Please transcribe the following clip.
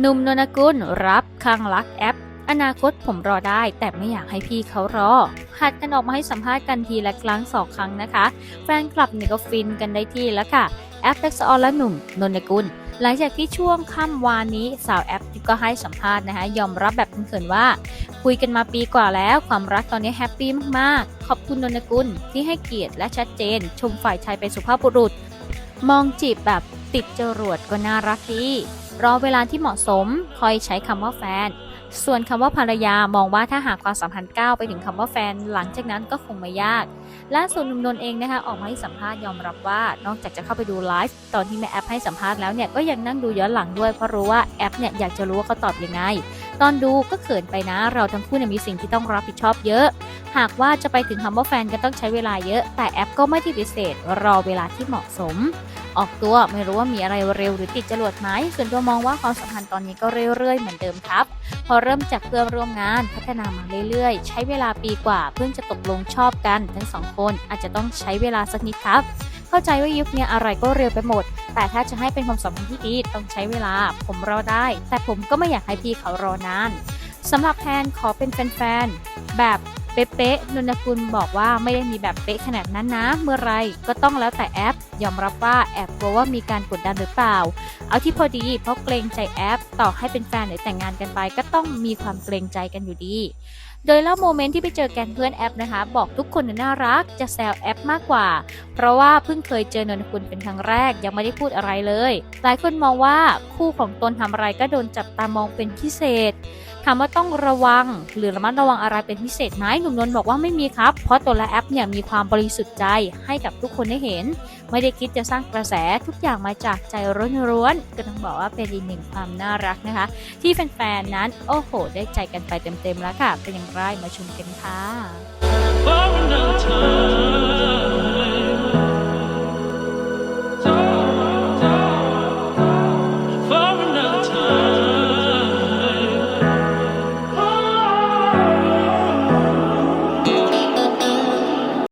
หนุ่มนนกุลรับข้างรักแอป อนาคตผมรอได้ แต่ไม่อยากให้พี่เขารอหัดกันออกมาให้สัมภาษณ์กันทีละครั้งสองครั้งนะคะ แฟนคลับเนี่ยก็ฟินกันได้ที่แล้วค่ะแอปทักษะออนและหนุ่มนนกุลหลังจากที่ช่วงค่ำวานนี้สาวแอปก็ให้สัมภาษณ์นะคะยอมรับแบบเขินๆว่า คุยกันมาปีกว่าแล้ว ความรักตอนนี้แฮปปี้มากๆ ขอบคุณนนกุลที่ให้เกียรติและชัดเจน ชมฝ่ายชายเป็นสุภาพบุรุษ มองจีบแบบติดจรวดก็น่ารักดี รอเวลาที่เหมาะสมคอยใช้คำว่าแฟน ส่วนคำว่าภรรยามองว่าถ้าหากความสัมพันธ์ก้าวไปถึงคำว่าแฟน หลังจากนั้นก็คงไม่ยากล่าสุดหนุ่มนนเองนะคะออกมาให้สัมภาษณ์ยอมรับว่านอกจากจะเข้าไปดูไลฟ์ตอนที่แม่แอปให้สัมภาษณ์แล้วเนี่ยก็ยังนั่งดูย้อนหลังด้วยเพราะรู้ว่าแอปเนี่ยอยากจะรู้ว่าเขาตอบยังไง ตอนดูก็เขินไปนะ เราทั้งคู่เนี่ยมีสิ่งที่ต้องรับผิดชอบเยอะ หากว่าจะไปถึงคำว่าแฟนก็ต้องใช้เวลาเยอะ แต่แอปก็ไม่ที่พิเศษรอเวลาที่เหมาะสม ออกตัวไม่รู้ว่ามีอะไรเร็วหรือติดจรวดไหมส่วนตัวมองว่าความสัมพันธ์ตอนนี้ก็เรื่อยๆเหมือนเดิมครับ พอเริ่มจากเพื่อนร่วมงานพัฒนามาเรื่อยๆ ใช้เวลาปีกว่าเพิ่งจะตกลงชอบกันทั้งสองคนอาจจะต้องใช้เวลาสักนิดครับเข้าใจว่ายุคนี้อะไรก็เร็วไปหมด แต่ถ้าจะให้เป็นความสัมพันธ์ที่ดีต้องใช้เวลา ผมรอได้ แต่ผมก็ไม่อยากให้พี่เขารอนานสำหรับแพนขอเป็นแฟนๆแบบ เป๊ะๆนนกุลบอกว่าไม่ได้มีแบบเป๊ะขนาดนั้นนะ เมื่อไรก็ต้องแล้วแต่แอป ยอมรับว่าแอบกลัวว่ามีการกดดันหรือเปล่า เอาที่พอดีเพราะเกรงใจแอป ต่อให้เป็นแฟนหรือแต่งงานกันไป ก็ต้องมีความเกรงใจกันอยู่ดี โดยเล่าโมเมนต์ที่ไปเจอแกงเพื่อนแอปนะคะ บอกทุกคนน่ารักจะแซวแอปมากกว่า เพราะว่าเพิ่งเคยเจอนนกุลเป็นครั้งแรกยังไม่ได้พูดอะไรเลย หลายคนมองว่าคู่ของตนทำอะไรก็โดนจับตามองเป็นพิเศษถามว่าต้องระวังหรือระมัดระวังอะไรเป็นพิเศษไหมหนุ่มนนท์บอกว่าไม่มีครับ เพราะตัวและแอปเนี่ยมีความบริสุทธิ์ใจให้กับทุกคนได้เห็น ไม่ได้คิดจะสร้างกระแสทุกอย่างมาจากใจร้อนๆก็ต้องบอกว่าเป็นอีกหนึ่งความน่ารักนะคะ ที่แฟนๆนั้นโอ้โห ได้ใจกันไปเต็มๆแล้วค่ะเป็นอย่างไรมาชมกันค่ะ